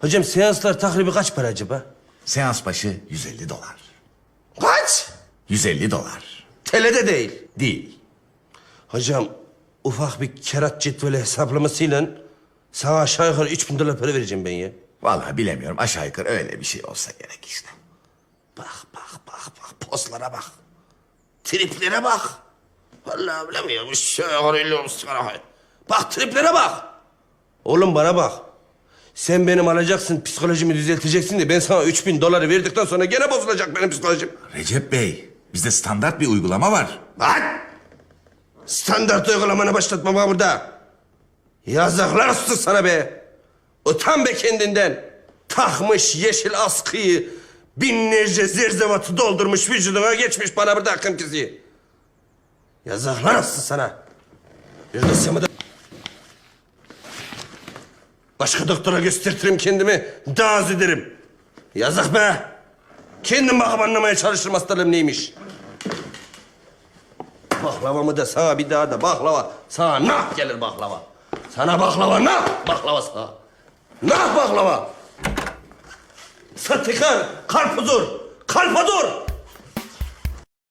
Hocam seanslar takribi kaç para acaba? Seans başı 150 dolar. Kaç? 150 dolar. TL'de değil. Değil. Hocam ufak bir kerat cetveli hesaplamasıyla sana aşağı yukarı 3000 dolar para vereceğim ben ya. Vallahi bilemiyorum. Aşağı yukarı öyle bir şey olsa gerek işte. Bak bak bak bak pozlara bak. Triplere bak. Vallahi bilemiyorum. Şöyle. Bak triplere bak. Oğlum bana bak. Sen benim alacaksın, psikolojimi düzelteceksin de ben sana 3000 doları verdikten sonra gene bozulacak benim psikolojim. Recep Bey, bizde standart bir uygulama var. Bak! Standart uygulamanı başlatma bana burada. Yazıklar olsun sana be. Utan be kendinden. Takmış yeşil askıyı, binlerce zerzevatı doldurmuş vücuduna geçmiş bana burada akıntısı. Yazıklar olsun sana. Bir de... Başka doktora göstertirim kendimi, daha az ederim. Yazık be. Kendim bakıp anlamaya çalışırım hastalığım neymiş. Baklavamı da sana bir daha da baklava. Sana nah gelir baklava. Sana baklava nah baklava sana. Nah baklava. Satıkar, karpuzur, kalpadur.